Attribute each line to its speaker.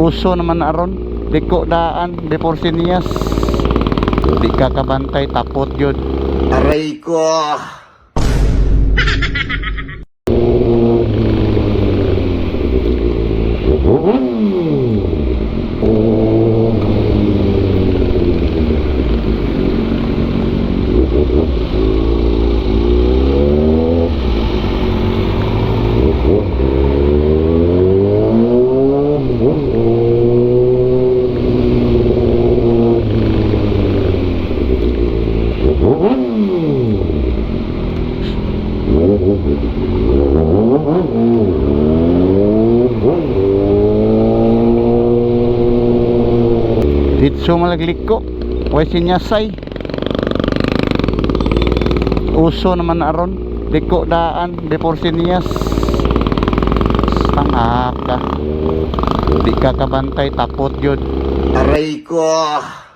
Speaker 1: Uso naman na aron. Diko daan, before sinias. Di ka kabantay, tapot yun.
Speaker 2: Aray ko!
Speaker 1: Ditso malagliko. Way sinyasay. Uso naman na aron. Diko daan, before sinias. Tanga ka. Di ka kabantay, tapot yun.
Speaker 2: Aray ko!